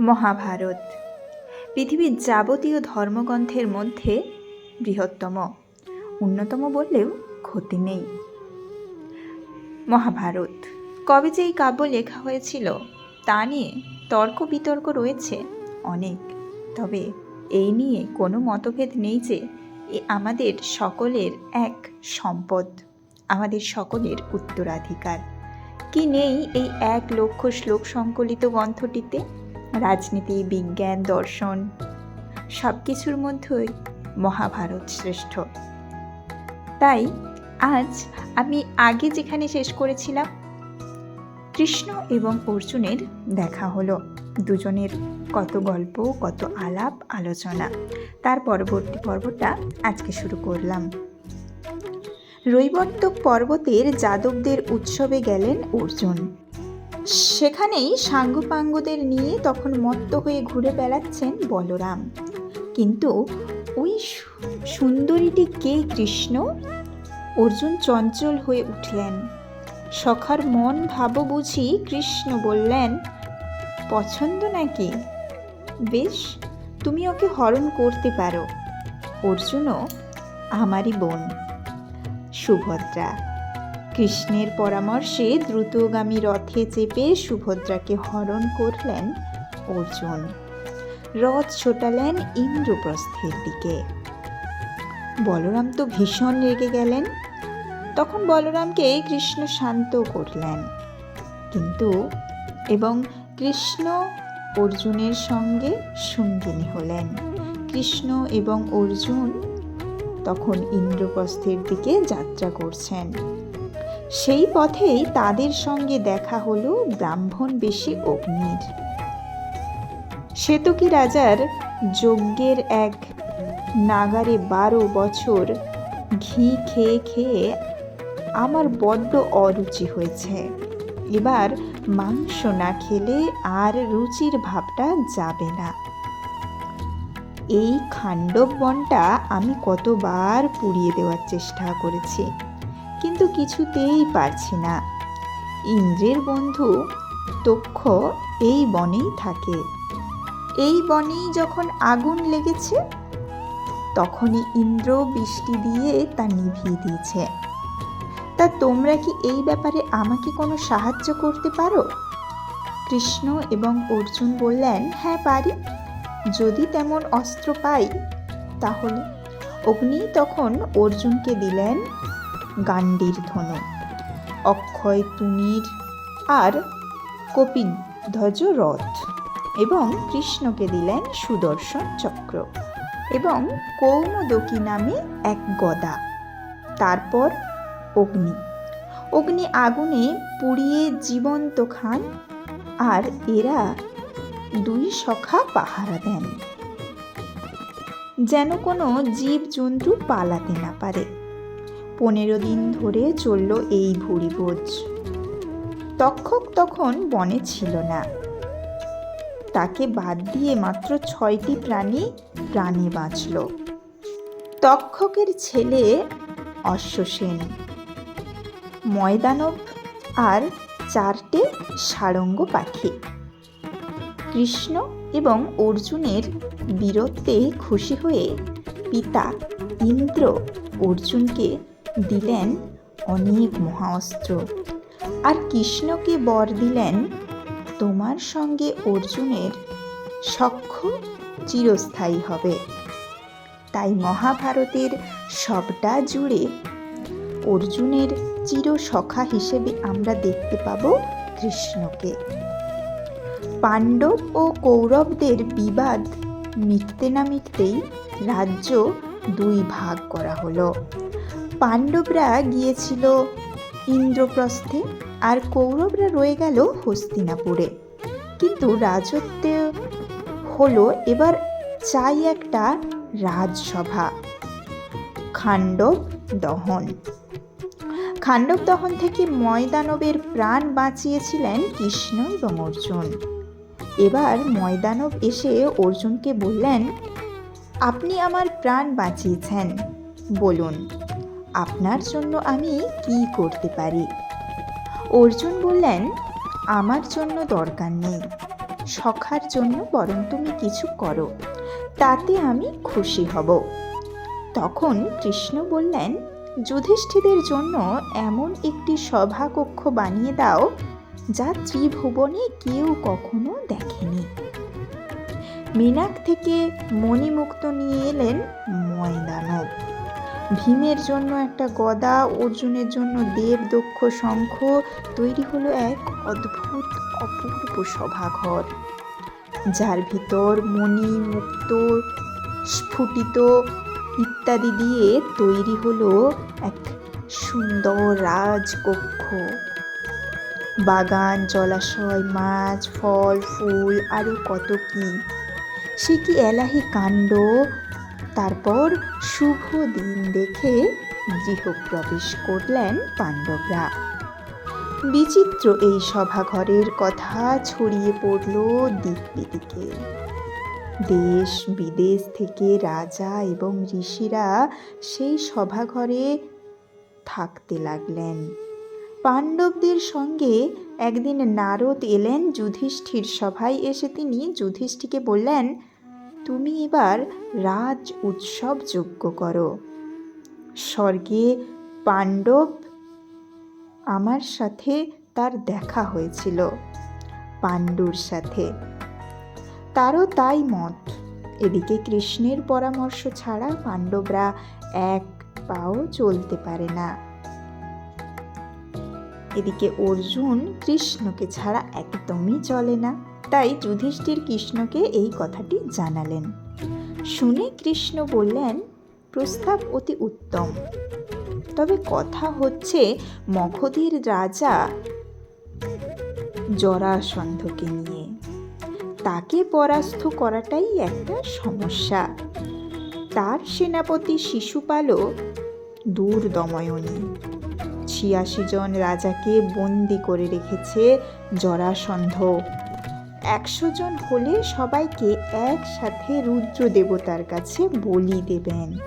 মহাভারত। পৃথিবীর যাবতীয় ধর্মগ্রন্থের মধ্যে বৃহত্তম। অন্যতম বললেও ক্ষতি নেই। মহাভারত। কবে যে এই কাব্য লেখা হয়েছিল, তা নিয়ে তর্ক বিতর্ক রয়েছে অনেক। তবে এই নিয়ে কোনো মতভেদ নেই যে, এ আমাদের সকলের এক সম্পদ, আমাদের সকলের উত্তরাধিকার। কি নেই এই এক লক্ষ শ্লোক সংকলিত গ্রন্থটিতে? রাজনীতি, বিজ্ঞান, দর্শন সব কিছুর মধ্যেই মহাভারত শ্রেষ্ঠ। তাই আজ আমি আগে যেখানে শেষ করেছিলাম, কৃষ্ণ এবং অর্জুনের দেখা হলো। দুজনের কত গল্প, কত আলাপ, আলোচনা। তার পরবর্তী পর্বটা আজকে শুরু করলাম। রৈবর্তক পর্বতের যাদবদের উৎসবে গেলেন অর্জুন। সেখানেই সাঙ্গুপাঙ্গদের নিয়ে তখন মত্ত হয়ে ঘুরে বেড়াচ্ছেন বলরাম। কিন্তু ওই সুন্দরীটি কে কৃষ্ণ? অর্জুন চঞ্চল হয়ে উঠলেন। সখার মন ভাব বুঝি কৃষ্ণ বললেন, পছন্দ নাকি? বেশ, তুমি ওকে হরণ করতে পারো। অর্জুনও, আমারই বোন। সুভদ্রা কৃষ্ণের পরামর্শে দ্রুতগামী রথে চেপে সুভদ্রাকে হরণ করলেন অর্জুন। রথ ছোটালেন ইন্দ্রপ্রস্থের দিকে। বলরাম তো ভীষণ রেগে গেলেন। তখন বলরামকে কৃষ্ণ শান্ত করলেন। কিন্তু এবং কৃষ্ণ অর্জুনের সঙ্গে সঙ্গিনী হলেন। কৃষ্ণ এবং অর্জুন তখন ইন্দ্রপ্রস্থের দিকে যাত্রা করছেন। সেই পথেই তাদের সঙ্গে দেখা হলো ব্রাহ্মণ বেশি অগ্নির। শ্বেতকী রাজার যজ্ঞের এক নাগারে বারো বছর ঘি খেয়ে খেয়ে আমার বড্ড অরুচি হয়েছে। এবার মাংস না খেলে আর রুচির ভাবটা যাবে না। এই খাণ্ডব বনটা আমি কতবার পুড়িয়ে দেওয়ার চেষ্টা করেছি। কিন্তু কিছুতেই পারছি না। ইন্দ্রের বন্ধু তক্ষ এই বনেই থাকে। এই বনেই যখন আগুন লেগেছে, তখনই ইন্দ্র বৃষ্টি দিয়ে তা নিভিয়ে দিয়েছে। তা তোমরা কি এই ব্যাপারে আমাকে কোনো সাহায্য করতে পারো? কৃষ্ণ এবং অর্জুন বললেন হ্যাঁ পারি। যদি তেমন অস্ত্র পাই, তাহলে। অগ্নি তখন অর্জুনকে দিলেন গান্ডীর ধনু। অক্ষয় তুনির আর কপিধ্বজ রথ এবং কৃষ্ণকে দিলেন সুদর্শন চক্র এবং কৌমদকী নামে এক গদা। তারপর অগ্নি। অগ্নি আগুনে পুড়িয়ে জীবন্ত খান আর এরা দুই সখা পাহারা দেন। যেন কোনো জীব জন্তু পালাতে না পারে। পনেরো দিন ধরে চলল এই ভুরিভোজ। তক্ষক তখন বনে ছিল না। তাকে বাদ দিয়ে মাত্র ছয়টি প্রাণী প্রাণে বাঁচল। তক্ষকের ছেলে অশ্বসেন, ময়দানব আর চারটে সারঙ্গ পাখি। কৃষ্ণ এবং অর্জুনের বীরত্বে খুশি হয়ে পিতা ইন্দ্র অর্জুনকে দিলেন অনেক মহাঅস্ত্র। আর কৃষ্ণকে বর দিলেন? তোমার সঙ্গে অর্জুনের সখ্য চিরস্থায়ী হবে। তাই মহাভারতের সবটা জুড়ে অর্জুনের চিরসখা হিসেবে আমরা দেখতে পাব কৃষ্ণকে। পাণ্ডব ও কৌরবদের বিবাদ মিটতে না মিটতেই রাজ্য দুই ভাগ করা হলো। পাণ্ডবরা গিয়েছিল ইন্দ্রপ্রস্থে আর কৌরবরা রয়ে গেল হস্তিনাপুরে। কিন্তু রাজত্ব হলো এবার চাই একটা রাজসভা, খাণ্ডব দহন। খাণ্ডব দহন থেকে ময়দানবের প্রাণ বাঁচিয়েছিলেন কৃষ্ণ এবং অর্জুন এবার ময়দানব এসে অর্জুনকে বললেন, আপনি আমার প্রাণ বাঁচিয়েছেন, বলুন। আপনার জন্য আমি কি করতে পারি? অর্জুন বললেন, আমার জন্য দরকার নেই। সখার জন্য বরং তুমি কিছু করো, তাতে আমি খুশি হব। তখন কৃষ্ণ বললেন, যুধিষ্ঠিরের জন্য এমন একটি সভাকক্ষ বানিয়ে দাও, যা ত্রিভুবনে কেউ কখনো দেখেনি। মিনাক থেকে মণিমুক্ত নিয়ে এলেন ময়দানব ভীমের জন্য একটা গদা, অর্জুনের জন্য দেব, দক্ষ শঙ্খ তৈরি হলো এক অদ্ভুত অপূর্ব সভাঘর, যার ভিতর মণি, মুক্ত, স্ফুটিত ইত্যাদি দিয়ে তৈরি হলো এক সুন্দর রাজকক্ষ। বাগান, জলাশয়, মাছ, ফল, ফুল আরও কত কি। সে কি এলাহি কাণ্ড তারপর শুভ দিন দেখে গৃহপ্রবেশ করলেন পাণ্ডবরা। বিচিত্র এই সভাঘরের কথা ছড়িয়ে পড়ল দিক দেশ বিদেশ থেকে রাজা এবং ঋষিরা সেই সভাঘরে থাকতে লাগলেন। পাণ্ডবদের সঙ্গে একদিন নারদ এলেন যুধিষ্ঠির সভায় এসে তিনি যুধিষ্ঠিকে বললেন তুমি এবার রাজ উৎসব যোগ্য করো। স্বর্গে পাণ্ডব আমার সাথে তার দেখা হয়েছিল, পাণ্ডুর সাথে। তারও তাই মত। এদিকে কৃষ্ণের পরামর্শ ছাড়া পাণ্ডবরা এক পাও চলতে পারে না। এদিকে অর্জুন কৃষ্ণকে ছাড়া একদমই চলে না। তাই যুধিষ্ঠির কৃষ্ণকে এই কথাটি জানালেন। শুনে কৃষ্ণ বললেন, প্রস্তাব অতি উত্তম। তবে কথা হচ্ছে, মগধের রাজা জরাসন্ধকে নিয়ে। তাকে পরাস্ত করাটাই একটা সমস্যা। তার সেনাপতি শিশুপালও দূর দময়নী ছিয়াশি জন রাজাকে বন্দি করে রেখেছে জরাসন্ধ। একশো জন হলে সবাইকে একসাথে রুদ্র দেবতার কাছে বলি দেবেন।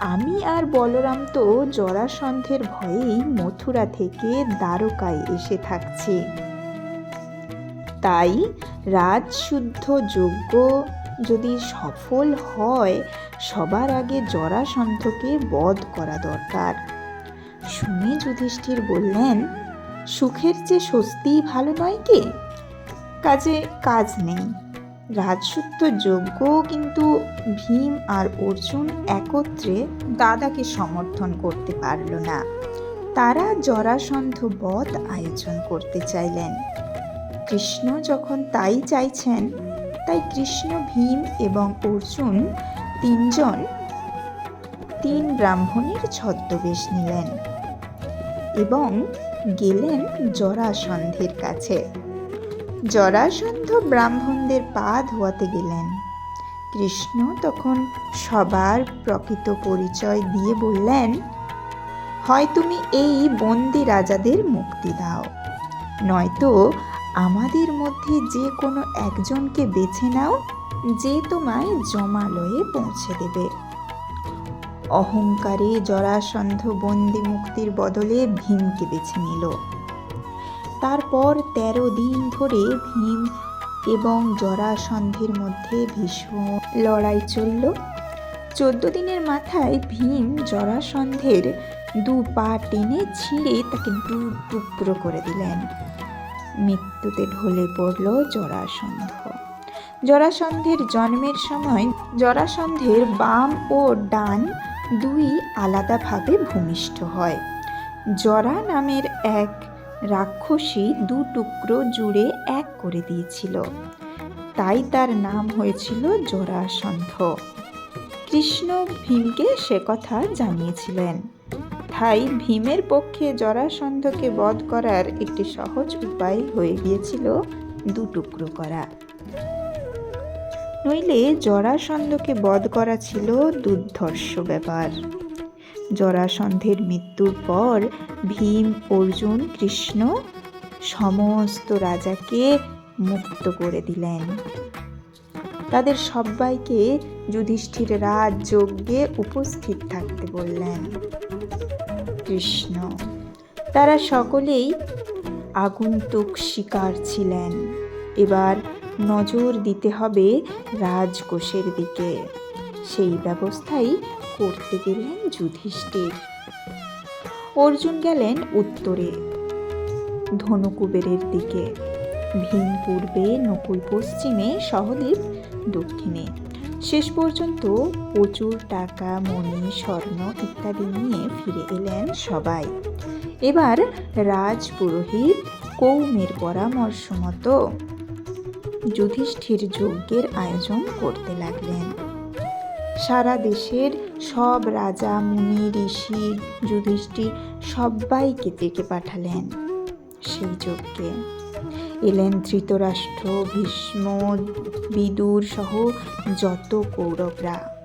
আমি আর বলরাম তো জরাসন্ধের ভয়েই মথুরা থেকে দ্বারকায় এসে থাকছি। তাই রাজশুদ্ধ যজ্ঞ যদি সফল হয়, সবার আগে জরাসন্ধকে বধ করা দরকার। শুনে যুধিষ্ঠির বললেন, সুখের চেয়ে স্বস্তিই ভালো নয় কি? কাজে কাজ নেই। রাজসূত্র যজ্ঞ কিন্তু ভীম আর অর্জুন একত্রে দাদাকে সমর্থন করতে পারল না। তারা জরাসন্ধ বধ আয়োজন করতে চাইলেন। কৃষ্ণ যখন তাই চাইছেন, তাই কৃষ্ণ, ভীম এবং অর্জুন তিনজন তিন ব্রাহ্মণের ছদ্মবেশ নিলেন এবং গেলেন জরাসন্ধের কাছে। জরাসন্ধ ব্রাহ্মণদের পা ধোয়াতে গেলেন। কৃষ্ণ তখন সবার প্রকৃত পরিচয় দিয়ে বললেন, হয় তুমি এই বন্দি রাজাদের মুক্তি দাও। নয়তো আমাদের মধ্যে যে কোনো একজনকে বেছে নাও যে তোমায় জমালয়ে পৌঁছে দেবে। অহংকারে জরাসন্ধ বন্দি মুক্তির বদলে ভীমকে বেছে নিল। তারপর তেরো দিন ধরে ভীম এবং জরাসন্ধের মধ্যে ভীষণ লড়াই চলল। চোদ্দ দিনের মাথায় ভীম জরাসন্ধের দু পা টেনে ছিঁড়ে তাকে দু টুকরো করে দিলেন। মৃত্যুতে ঢলে পড়ল জরাসন্ধ। জরাসন্ধের জন্মের সময় জরাসন্ধের বাম ও ডান দুই আলাদাভাবে ভূমিষ্ঠ হয়। জরা নামের এক রাক্ষসী দু টুকরো জুড়ে এক করে দিয়েছিল। তাই তার নাম হয়েছিল জরাসন্ধ কৃষ্ণ ভীমকে সে কথা জানিয়েছিলেন। তাই ভীমের পক্ষে জরাসন্ধকে বধ করার একটি সহজ উপায় হয়ে গিয়েছিল দু টুকরো করা। নইলে জরাসন্ধকে বধ করা ছিল দুর্ধর্ষ ব্যাপার। জরাসন্ধের মৃত্যুর পর ভীম, অর্জুন, কৃষ্ণ সমস্ত রাজাকে মুক্ত করে দিলেন। তাদের সবাইকে যুধিষ্ঠির রাজযজ্ঞে উপস্থিত থাকতে বললেন। কৃষ্ণ, তারা সকলেই আগন্তুক শিকার ছিলেন। এবার নজর দিতে হবে রাজকোষের দিকে। সেই ব্যবস্থাই করতে গেলেন যুধিষ্ঠির। অর্জুন গেলেন উত্তরে, ধনুকুবেরের দিকে। ভীম পূর্বে, নকুল পশ্চিমে, সহদেব দক্ষিণে। শেষ পর্যন্ত প্রচুর টাকা, মণি, স্বর্ণ ইত্যাদি নিয়ে ফিরে এলেন সবাই। এবার রাজ পুরোহিত কৌমের পরামর্শ মতো যুধিষ্ঠির যজ্ঞের আয়োজন করতে লাগলেন। সারা দেশের সব রাজা, মুনি, ঋষি, যুধিষ্ঠির সবাইকে ডেকে পাঠালেন সেই যজ্ঞে। এলেন ধৃতরাষ্ট্র, ভীষ্ম, বিদুর সহ যত কৌরবরা।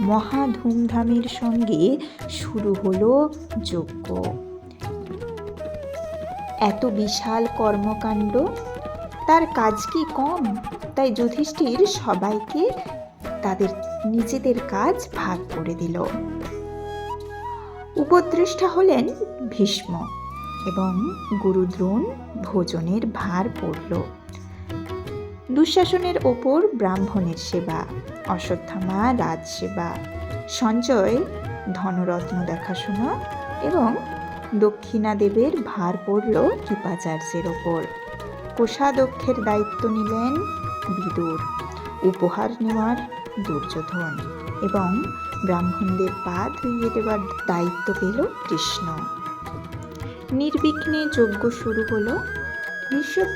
মহা ধুমধামের সঙ্গে শুরু হলো যজ্ঞ। এত বিশাল কর্মকাণ্ড? তার কাজ কি কম? তাই যুধিষ্ঠির সবাইকে তাদের নিজেদের কাজ ভাগ করে দিল। উপদৃষ্টা হলেন ভীষ্ম এবং গুরুদ্রোণ ভোজনের ভার পড়ল। দুঃশাসনের ওপর ব্রাহ্মণের সেবা, অশ্বত্থামা রাজসেবা, সঞ্জয় ধনরত্ন দেখাশোনা এবং দক্ষিণাদেবের ভার পড়ল কৃপাচার্যের ওপর। কোষাধ্যক্ষের দায়িত্ব নিলেন বিদুর। উপহার নেওয়ার দুর্যোধন এবং ব্রাহ্মণদের পা ধুইয়ে দেওয়ার দায়িত্ব পেল কৃষ্ণ। নির্বিঘ্নে যজ্ঞ শুরু হলো। ঋষভ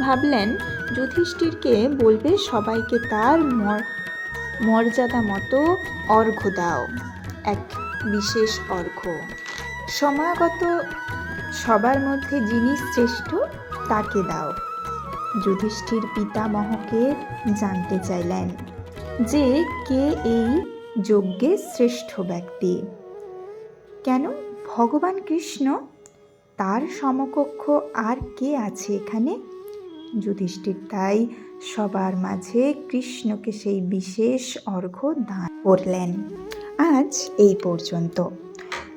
ভাবলেন, যুধিষ্ঠিরকে বলবে সবাইকে তার মর- মর্যাদা মতো অর্ঘ্য দাও, এক বিশেষ অর্ঘ্য। সমাগত সবার মধ্যে যিনি শ্রেষ্ঠ, তাকে দাও। যুধিষ্ঠির পিতামহকে জানতে চাইলেন। যে কে এই যজ্ঞে শ্রেষ্ঠ ব্যক্তি? কেন ভগবান কৃষ্ণ? তার সমকক্ষ আর কে আছে এখানে? যুধিষ্ঠির তাই সবার মাঝে কৃষ্ণকে সেই বিশেষ অর্ঘ্য দান করলেন। আজ এই পর্যন্ত।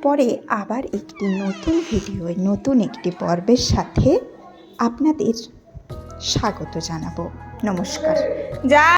পরে আবার একটি নতুন ভিডিওয় নতুন একটি পর্বের সাথে আপনাদের স্বাগত জানাব। নমস্কার। যা